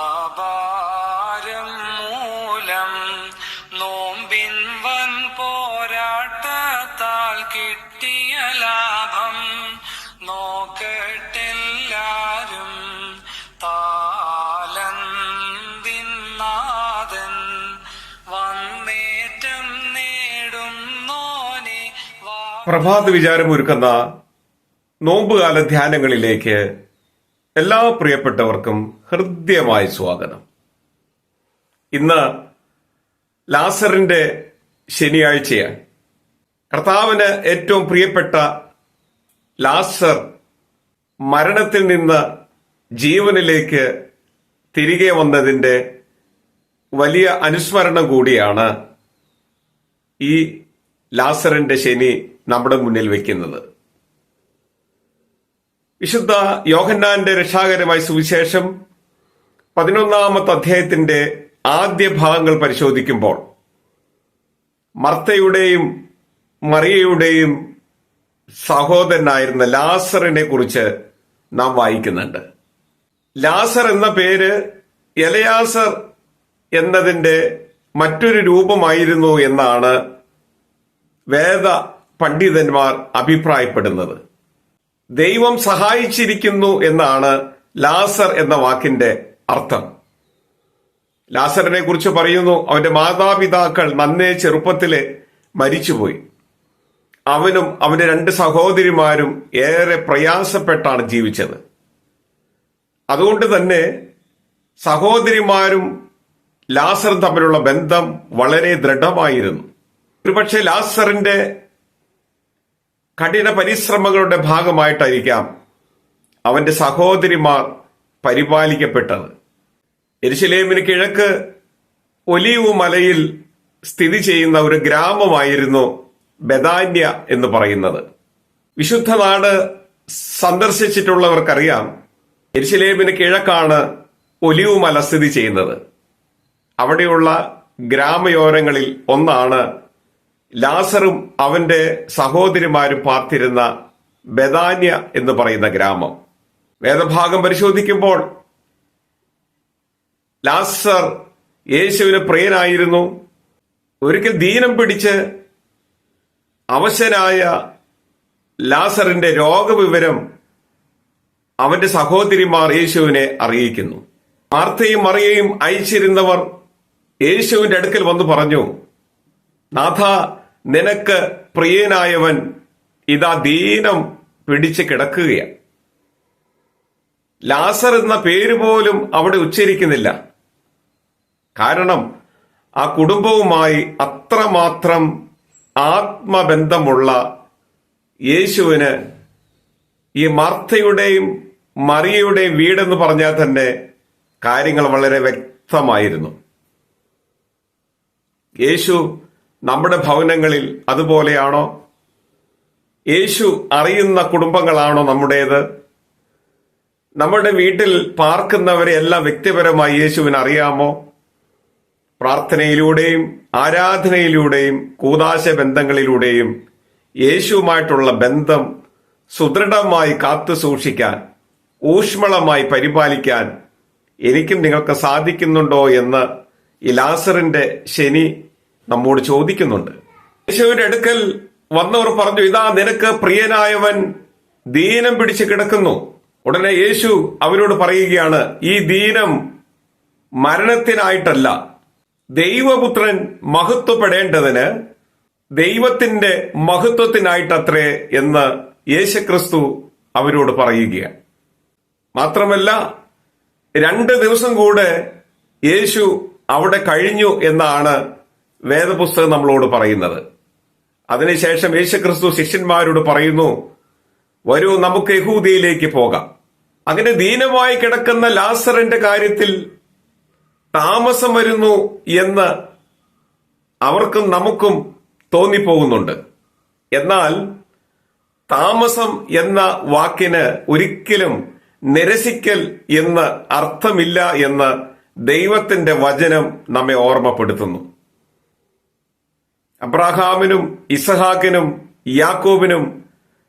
വ്യാപാരം മൂലം നോമ്പിൻ വൻ പോരാട്ടത്താൽ കിട്ടിയ ലാഭം. നോക്കട്ടെല്ലാരും താലന്തിൻ നാഥൻ വന്നേറ്റം നേടുന്നോനെ പ്രഭാത വിചാരം ഒരുക്കുന്ന നോമ്പുകാല ധ്യാനങ്ങളിലേക്ക് എല്ലാ പ്രിയപ്പെട്ടവർക്കും ഹൃദ്യമായ സ്വാഗതം. ഇന്ന് ലാസറിന്റെ ശനിയാഴ്ചയാണ്. കർത്താവിന് ഏറ്റവും പ്രിയപ്പെട്ട ലാസർ മരണത്തിൽ നിന്ന് ജീവനിലേക്ക് തിരികെ വന്നതിന്റെ വലിയ അനുസ്മരണം കൂടിയാണ് ഈ ലാസറിന്റെ ശനി നമ്മുടെ മുന്നിൽ വെക്കുന്നത്. വിശുദ്ധ യോഹന്നാന്റെ രക്ഷാകരമായ സുവിശേഷം പതിനൊന്നാമത്തെ അധ്യായത്തിന്റെ ആദ്യ ഭാഗങ്ങൾ പരിശോധിക്കുമ്പോൾ മർത്തയുടെയും മറിയയുടെയും സഹോദരനായിരുന്ന ലാസറിനെ കുറിച്ച് നാം വായിക്കുന്നുണ്ട്. ലാസർ എന്ന പേര് എലയാസർ എന്നതിന്റെ മറ്റൊരു രൂപമായിരുന്നു എന്നാണ് വേദ പണ്ഡിതന്മാർ അഭിപ്രായപ്പെടുന്നത്. ദൈവം സഹായിച്ചിരിക്കുന്നു എന്നാണ് ലാസർ എന്ന വാക്കിന്റെ അർത്ഥം. ലാസറിനെ കുറിച്ച് പറയുന്നു അവന്റെ മാതാപിതാക്കൾ നന്നേ ചെറുപ്പത്തിലെ മരിച്ചുപോയി. അവനും അവന്റെ രണ്ട് സഹോദരിമാരും ഏറെ പ്രയാസപ്പെട്ടാണ് ജീവിച്ചത്. അതുകൊണ്ട് തന്നെ സഹോദരിമാരും ലാസറും തമ്മിലുള്ള ബന്ധം വളരെ ദൃഢമായിരുന്നു. ഒരുപക്ഷെ ലാസറിന്റെ കഠിന പരിശ്രമങ്ങളുടെ ഭാഗമായിട്ടായിരിക്കാം അവന്റെ സഹോദരിമാർ പരിപാലിക്കപ്പെട്ടത്. എരിശിലേമിന് കിഴക്ക് ഒലീവ് മലയിൽ സ്ഥിതി ചെയ്യുന്ന ഒരു ഗ്രാമമായിരുന്നു ബദാന്യ എന്ന് പറയുന്നത്. വിശുദ്ധ നാട് സന്ദർശിച്ചിട്ടുള്ളവർക്കറിയാം എരിശിലേമിന് കിഴക്കാണ് ഒലിവ് മല സ്ഥിതി ചെയ്യുന്നത്. അവിടെയുള്ള ഗ്രാമയോരങ്ങളിൽ ഒന്നാണ് ലാസറും അവന്റെ സഹോദരിമാരും പാർത്തിരുന്ന ബദാന്യ എന്ന് പറയുന്ന ഗ്രാമം. വേദഭാഗം പരിശോധിക്കുമ്പോൾ ലാസർ യേശുവിന് പ്രിയനായിരുന്നു. ഒരിക്കൽ ദീനം പിടിച്ച് അവശനായ ലാസറിന്റെ രോഗവിവരം അവന്റെ സഹോദരിമാർ യേശുവിനെ അറിയിക്കുന്നു. മാർത്തയും മറിയയും അയച്ചിരുന്നവർ യേശുവിന്റെ അടുക്കൽ വന്നു പറഞ്ഞു നാഥ നിനക്ക് പ്രിയനായവൻ ഇതാ ദീനം പിടിച്ച് കിടക്കുകയാണ്. ലാസർ എന്ന പേര് പോലും അവിടെ ഉച്ചരിക്കുന്നില്ല. കാരണം ആ കുടുംബവുമായി അത്രമാത്രം ആത്മബന്ധമുള്ള യേശുവിന് ഈ മാർത്തയുടെയും മറിയയുടെയും വീടെന്ന് പറഞ്ഞാൽ തന്നെ കാര്യങ്ങൾ വളരെ വ്യക്തമായിരുന്നു. യേശു നമ്മുടെ ഭവനങ്ങളിൽ അതുപോലെയാണോ? യേശു അറിയുന്ന കുടുംബങ്ങളാണോ നമ്മുടേത്? നമ്മുടെ വീട്ടിൽ പാർക്കുന്നവരെ എല്ലാം വ്യക്തിപരമായി യേശുവിന് അറിയാമോ? പ്രാർത്ഥനയിലൂടെയും ആരാധനയിലൂടെയും കൂതാശ ബന്ധങ്ങളിലൂടെയും യേശുവുമായിട്ടുള്ള ബന്ധം സുദൃഢമായി കാത്തു സൂക്ഷിക്കാൻ ഊഷ്മളമായി പരിപാലിക്കാൻ എനിക്കും നിങ്ങൾക്ക് സാധിക്കുന്നുണ്ടോ എന്ന് ഇലാസറിന്റെ ലാസറിന്റെ ശനി നമ്മോട് ചോദിക്കുന്നുണ്ട്. യേശുവിന്റെ അടുക്കൽ വന്നവർ പറഞ്ഞു ഇതാ നിനക്ക് പ്രിയനായവൻ ദീനം പിടിച്ച് കിടക്കുന്നു. ഉടനെ യേശു അവരോട് പറയുകയാണ് ഈ ദീനം മരണത്തിനായിട്ടല്ല ദൈവപുത്രൻ മഹത്വപ്പെടേണ്ടതിന് ദൈവത്തിന്റെ മഹത്വത്തിനായിട്ടത്രേ എന്ന് യേശുക്രിസ്തു അവരോട് പറയുകയാണ്. മാത്രമല്ല രണ്ട് ദിവസം കൂടെ യേശു അവിടെ കഴിഞ്ഞു എന്നാണ് വേദപുസ്തകം നമ്മളോട് പറയുന്നത്. അതിനുശേഷം യേശുക്രിസ്തു ശിഷ്യന്മാരോട് പറയുന്നു വരൂ നമുക്ക് യഹൂദിയിലേക്ക് പോകാം. അങ്ങനെ ദീനമായി കിടക്കുന്ന ലാസറിന്റെ കാര്യത്തിൽ താമസം വരുന്നു എന്ന് അവർക്കും നമുക്കും തോന്നിപ്പോകുന്നുണ്ട്. എന്നാൽ താമസം എന്ന വാക്കിന് ഒരിക്കലും നിരസിക്കൽ എന്ന് അർത്ഥമില്ല എന്ന് ദൈവത്തിന്റെ വചനം നമ്മെ ഓർമ്മപ്പെടുത്തുന്നു. അബ്രാഹാമിനും ഇസഹാക്കിനും യാക്കോബിനും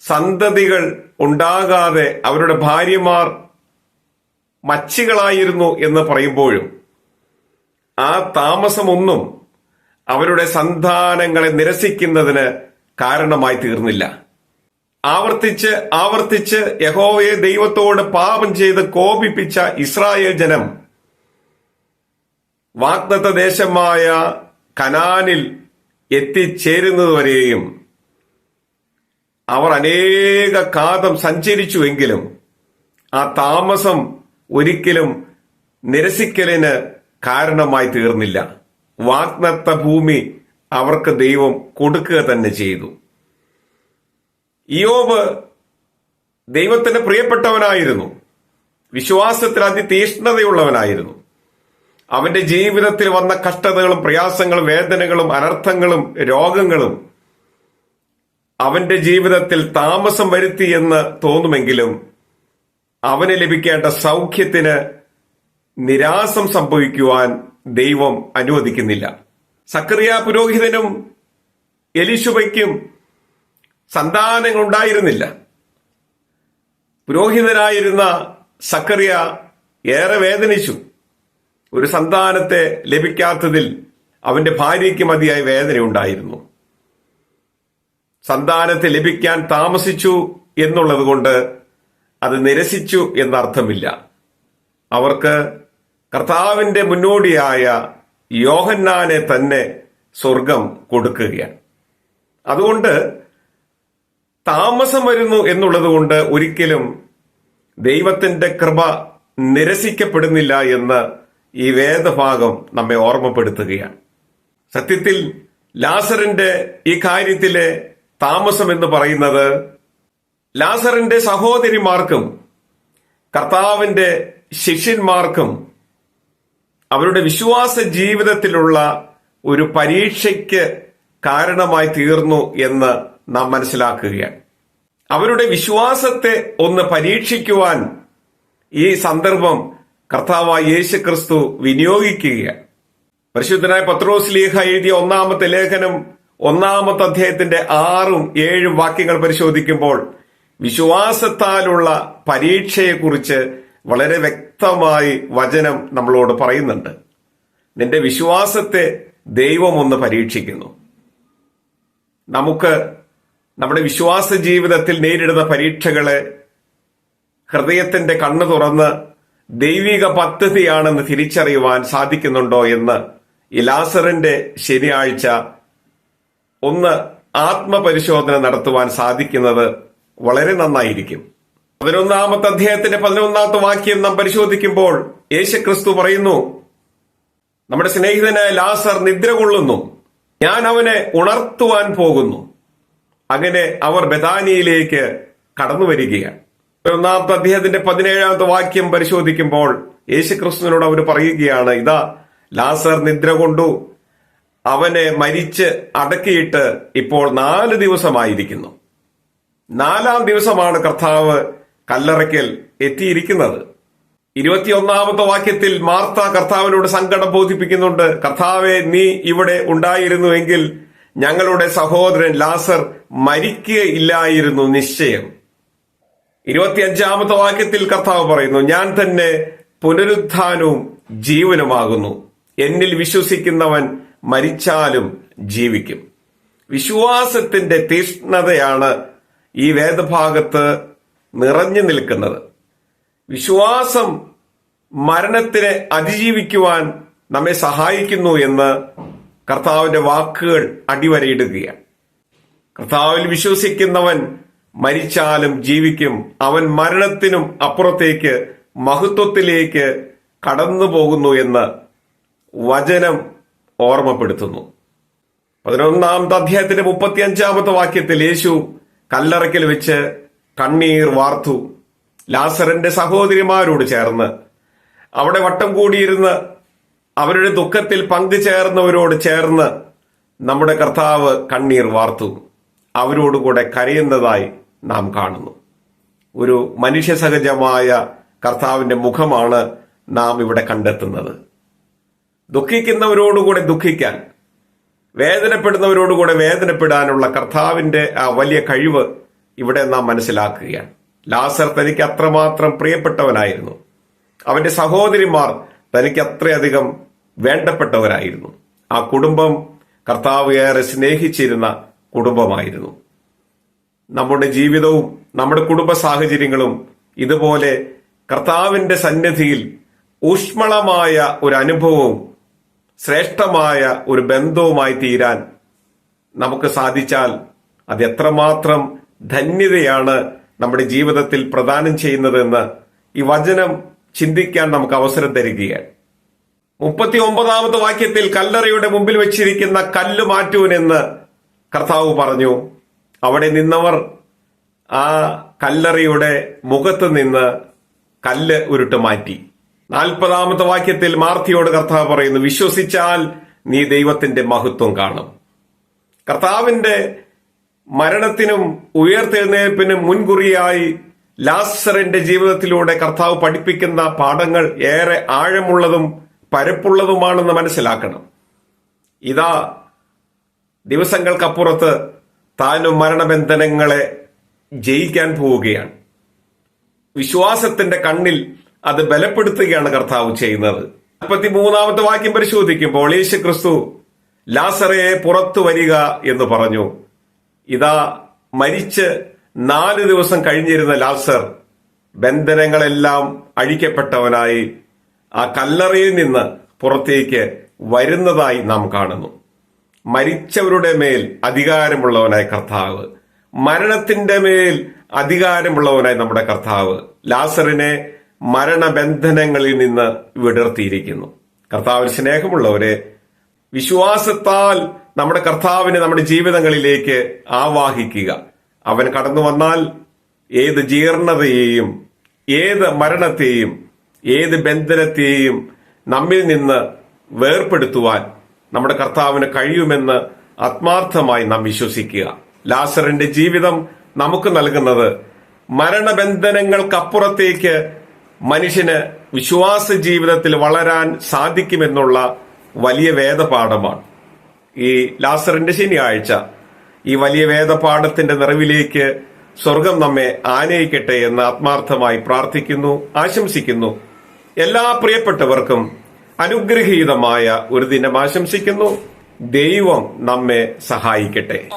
സന്തതികൾ ഉണ്ടാകാതെ അവരുടെ ഭാര്യമാർ മച്ചികളായിരുന്നു എന്ന് പറയുമ്പോഴും ആ താമസമൊന്നും അവരുടെ സന്താനങ്ങളെ നിരസിക്കുന്നതിന് കാരണമായി തീർന്നില്ല. ആവർത്തിച്ച് ആവർത്തിച്ച് യഹോവയെ ദൈവത്തോട് പാപം ചെയ്ത് കോപിപ്പിച്ച ഇസ്രായേൽ ജനം വാഗ്ദത്ത ദേശമായ കനാനിൽ എത്തിച്ചേരുന്നതുവരെയും അവർ അനേക കാതം സഞ്ചരിച്ചുവെങ്കിലും ആ താമസം ഒരിക്കലും നിരസിക്കലിന് കാരണമായി തീർന്നില്ല. വാഗ്നത്ത ഭൂമി അവർക്ക് ദൈവം കൊടുക്കുക തന്നെ ചെയ്തു. ഇയോബ് ദൈവത്തിന് പ്രിയപ്പെട്ടവനായിരുന്നു. വിശ്വാസത്തിൽ അതിതീഷ്ണതയുള്ളവനായിരുന്നു. അവന്റെ ജീവിതത്തിൽ വന്ന കഷ്ടതകളും പ്രയാസങ്ങളും വേദനകളും അനർത്ഥങ്ങളും രോഗങ്ങളും അവന്റെ ജീവിതത്തിൽ താമസം വരുത്തി എന്ന് തോന്നുമെങ്കിലും അവന് ലഭിക്കേണ്ട സൗഖ്യത്തിന് നിരാസം സംഭവിക്കുവാൻ ദൈവം അനുവദിക്കുന്നില്ല. സക്രിയ പുരോഹിതനും എലിശുബയ്ക്കും സന്താനങ്ങൾ ഉണ്ടായിരുന്നില്ല. പുരോഹിതനായിരുന്ന സക്കറിയ ഏറെ വേദനിച്ചു. ഒരു സന്താനത്തെ ലഭിക്കാത്തതിൽ അവന്റെ ഭാര്യയ്ക്ക് മതിയായ വേദനയുണ്ടായിരുന്നു സന്താനത്തെ ലഭിക്കാൻ താമസിച്ചു എന്നുള്ളത് കൊണ്ട് അത് നിരസിച്ചു എന്നർത്ഥമില്ല. അവർക്ക് കർത്താവിന്റെ മുന്നോടിയായ യോഹന്നാനെ തന്നെ സ്വർഗം കൊടുക്കുകയാണ്. അതുകൊണ്ട് താമസം വരുന്നു എന്നുള്ളത് കൊണ്ട് ഒരിക്കലും ദൈവത്തിന്റെ കൃപ നിരസിക്കപ്പെടുന്നില്ല എന്ന് ഈ വേദഭാഗം നമ്മെ ഓർമ്മപ്പെടുത്തുകയാണ്. സത്യത്തിൽ ലാസറിന്റെ ഈ കാര്യത്തിലെ താമസം എന്ന് പറയുന്നത് ലാസറിന്റെ സഹോദരിമാർക്കും കർത്താവിന്റെ ശിഷ്യന്മാർക്കും അവരുടെ വിശ്വാസ ജീവിതത്തിലുള്ള ഒരു പരീക്ഷയ്ക്ക് കാരണമായി തീർന്നു എന്ന് നാം മനസ്സിലാക്കുകയാണ്. അവരുടെ വിശ്വാസത്തെ ഒന്ന് പരീക്ഷിക്കുവാൻ ഈ സന്ദർഭം കർത്താവായ യേശു ക്രിസ്തു വിനിയോഗിക്കുകയാണ്. പരിശുദ്ധനായ പത്രോസ് ലീഹ എഴുതിയ ഒന്നാമത്തെ ലേഖനം ഒന്നാമത്തെ അധ്യായത്തിന്റെ ആറും ഏഴും വാക്യങ്ങൾ പരിശോധിക്കുമ്പോൾ വിശ്വാസത്താലുള്ള പരീക്ഷയെക്കുറിച്ച് വളരെ വ്യക്തമായി വചനം നമ്മളോട് പറയുന്നുണ്ട്. നിന്റെ വിശ്വാസത്തെ ദൈവം ഒന്ന് പരീക്ഷിക്കുന്നു. നമുക്ക് നമ്മുടെ വിശ്വാസ ജീവിതത്തിൽ നേരിടുന്ന പരീക്ഷകളെ ഹൃദയത്തിന്റെ കണ്ണു തുറന്ന് ദൈവിക പദ്ധതിയാണെന്ന് തിരിച്ചറിയുവാൻ സാധിക്കുന്നുണ്ടോ എന്ന് ഇലാസറിന്റെ ശനിയാഴ്ച ഒന്ന് ആത്മപരിശോധന നടത്തുവാൻ സാധിക്കുന്നത് വളരെ നന്നായിരിക്കും. പതിനൊന്നാമത്തെ അധ്യായത്തിന്റെ പതിനൊന്നാമത്തെ വാക്യം നാം പരിശോധിക്കുമ്പോൾ യേശുക്രിസ്തു പറയുന്നു നമ്മുടെ സ്നേഹിതനായ ലാസർ നിദ്ര കൊള്ളുന്നു. ഞാൻ അവനെ ഉണർത്തുവാൻ പോകുന്നു. അങ്ങനെ അവർ ബദാനിയിലേക്ക് കടന്നു വരികയാണ് ഒന്നാമത്തെ അദ്ദേഹത്തിന്റെ പതിനേഴാമത്തെ വാക്യം പരിശോധിക്കുമ്പോൾ യേശുക്രിസ്തുവിനോട് അവർ പറയുകയാണ് ഇതാ ലാസർ നിദ്ര കൊണ്ടു അവനെ മരിച്ച് അടക്കിയിട്ട് ഇപ്പോൾ നാല് ദിവസമായിരിക്കുന്നു. നാലാം ദിവസമാണ് കർത്താവ് കല്ലറയ്ക്കൽ എത്തിയിരിക്കുന്നത്. ഇരുപത്തിയൊന്നാമത്തെ വാക്യത്തിൽ മാർത്ത കർത്താവിനോട് സങ്കടം ബോധിപ്പിക്കുന്നുണ്ട് കർത്താവെ നീ ഇവിടെ ഉണ്ടായിരുന്നുവെങ്കിൽ ഞങ്ങളുടെ സഹോദരൻ ലാസർ മരിക്കുകയില്ലായിരുന്നു നിശ്ചയം. ഇരുപത്തിയഞ്ചാമത്തെ വാക്യത്തിൽ കർത്താവ് പറയുന്നു ഞാൻ തന്നെ പുനരുത്ഥാനവും ജീവനുമാകുന്നു. എന്നിൽ വിശ്വസിക്കുന്നവൻ മരിച്ചാലും ജീവിക്കും. വിശ്വാസത്തിന്റെ തീഷ്ണതയാണ് ഈ വേദഭാഗത്ത് നിറഞ്ഞു നിൽക്കുന്നത്. വിശ്വാസം മരണത്തിനെ അതിജീവിക്കുവാൻ നമ്മെ സഹായിക്കുന്നു എന്ന് കർത്താവിന്റെ വാക്കുകൾ അടിവരയിടുകയാണ്. കർത്താവിൽ വിശ്വസിക്കുന്നവൻ മരിച്ചാലും ജീവിക്കും. അവൻ മരണത്തിനും അപ്പുറത്തേക്ക് മഹത്വത്തിലേക്ക് കടന്നു പോകുന്നു എന്ന് വചനം ഓർമ്മപ്പെടുത്തുന്നു. പതിനൊന്നാമത്തെ അധ്യായത്തിന്റെ മുപ്പത്തി അഞ്ചാമത്തെ വാക്യത്തിൽ യേശു കല്ലറയ്ക്കൽ വെച്ച് കണ്ണീർ വാർത്തു. ലാസറിന്റെ സഹോദരിമാരോട് ചേർന്ന്. അവിടെ വട്ടം കൂടിയിരുന്ന് അവരുടെ ദുഃഖത്തിൽ പങ്കുചേർന്നവരോട് ചേർന്ന് നമ്മുടെ കർത്താവ് കണ്ണീർ വാർത്തു. അവരോടുകൂടെ കരയുന്നതായി നാം കാണുന്നു. ഒരു മനുഷ്യസഹജമായ കർത്താവിന്റെ മുഖമാണ് നാം ഇവിടെ കണ്ടെത്തുന്നത്. ദുഃഖിക്കുന്നവരോടുകൂടെ ദുഃഖിക്കാൻ വേദനപ്പെടുന്നവരോടുകൂടെ വേദനപ്പെടാനുള്ള കർത്താവിന്റെ ആ വലിയ കഴിവ് ഇവിടെ നാം മനസ്സിലാക്കുകയാണ്. ലാസർ തനിക്ക് അത്രമാത്രം പ്രിയപ്പെട്ടവനായിരുന്നു. അവന്റെ സഹോദരിമാർ തനിക്ക് അത്രയധികം വേണ്ടപ്പെട്ടവരായിരുന്നു. ആ കുടുംബം കർത്താവ് ഏറെ സ്നേഹിച്ചിരുന്ന കുടുംബമായിരുന്നു. നമ്മുടെ ജീവിതവും നമ്മുടെ കുടുംബ സാഹചര്യങ്ങളും ഇതുപോലെ കർത്താവിന്റെ സന്നിധിയിൽ ഊഷ്മളമായ ഒരു അനുഭവവും ശ്രേഷ്ഠമായ ഒരു ബന്ധവുമായി തീരാൻ നമുക്ക് സാധിച്ചാൽ അത് എത്രമാത്രം ധന്യതയാണ് നമ്മുടെ ജീവിതത്തിൽ പ്രദാനം ചെയ്യുന്നതെന്ന് ഈ വചനം ചിന്തിക്കാൻ നമുക്ക് അവസരം തരികയാണ്. മുപ്പത്തി ഒമ്പതാമത്തെ വാക്യത്തിൽ കല്ലറയുടെ മുമ്പിൽ വെച്ചിരിക്കുന്ന കല്ല് മാറ്റൂനെന്ന് കർത്താവ് പറഞ്ഞു. അവിടെ നിന്നവർ ആ കല്ലറയുടെ മുഖത്ത് നിന്ന് കല്ല് ഉരുട്ട് മാറ്റി. നാൽപ്പതാമത്തെ വാക്യത്തിൽ മാർത്തിയോട് കർത്താവ് പറയുന്നു വിശ്വസിച്ചാൽ നീ ദൈവത്തിന്റെ മഹത്വം കാണും. കർത്താവിന്റെ മരണത്തിനും ഉയർത്തെഴുന്നേൽപ്പിനും മുൻകുറിയായി ലാസറിന്റെ ജീവിതത്തിലൂടെ കർത്താവ് പഠിപ്പിക്കുന്ന പാഠങ്ങൾ ഏറെ ആഴമുള്ളതും പരപ്പുള്ളതുമാണെന്ന് മനസ്സിലാക്കണം. ഇതാ ദിവസങ്ങൾക്കപ്പുറത്ത് താനും മരണബന്ധനങ്ങളെ ജയിക്കാൻ പോവുകയാണ്. വിശ്വാസത്തിന്റെ കണ്ണിൽ അത് ബലപ്പെടുത്തുകയാണ് കർത്താവ് ചെയ്യുന്നത്. നാൽപ്പത്തി മൂന്നാമത്തെ വാക്യം പരിശോധിക്കുമ്പോൾ യേശു ക്രിസ്തു ലാസറയെ പുറത്തു വരിക എന്ന് പറഞ്ഞു. ഇതാ മരിച്ച് നാല് ദിവസം കഴിഞ്ഞിരുന്ന ലാസർ ബന്ധനങ്ങളെല്ലാം അഴിക്കപ്പെട്ടവനായി ആ കല്ലറയിൽ നിന്ന് പുറത്തേക്ക് വരുന്നതായി നാം കാണുന്നു. മരിച്ചവരുടെ മേൽ അധികാരമുള്ളവനായ കർത്താവ്. മരണത്തിന്റെ മേൽ അധികാരമുള്ളവനായി നമ്മുടെ കർത്താവ് ലാസറിനെ മരണബന്ധനങ്ങളിൽ നിന്ന് വിടർത്തിയിരിക്കുന്നു. കർത്താവിൽ സ്നേഹമുള്ളവരെ വിശ്വാസത്താൽ നമ്മുടെ കർത്താവിനെ നമ്മുടെ ജീവിതങ്ങളിലേക്ക് ആവാഹിക്കുക. അവൻ കടന്നു വന്നാൽ ഏത് ജീർണതയെയും ഏത് മരണത്തെയും ഏത് ബന്ധനത്തെയും നമ്മിൽ നിന്ന് വേർപ്പെടുത്തുവാൻ നമ്മുടെ കർത്താവിന് കഴിയുമെന്ന് ആത്മാർത്ഥമായി നാം വിശ്വസിക്കുക. ലാസറിന്റെ ജീവിതം നമുക്ക് നൽകുന്നത് മരണബന്ധനങ്ങൾക്കപ്പുറത്തേക്ക് മനുഷ്യന് വിശ്വാസ ജീവിതത്തിൽ വളരാൻ സാധിക്കുമെന്നുള്ള വലിയ വേദപാഠമാണ്. ഈ ലാസറിന്റെ ശനിയാഴ്ച ഈ വലിയ വേദപാഠത്തിന്റെ നിറവിലേക്ക് സ്വർഗം നമ്മെ ആനയിക്കട്ടെ എന്ന് ആത്മാർത്ഥമായി പ്രാർത്ഥിക്കുന്നു ആശംസിക്കുന്നു. എല്ലാ പ്രിയപ്പെട്ടവർക്കും അനുഗ്രഹീതമായ ഒരു ദിനം ആശംസിക്കുന്നു. ദൈവം നമ്മെ സഹായിക്കട്ടെ.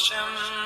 شمس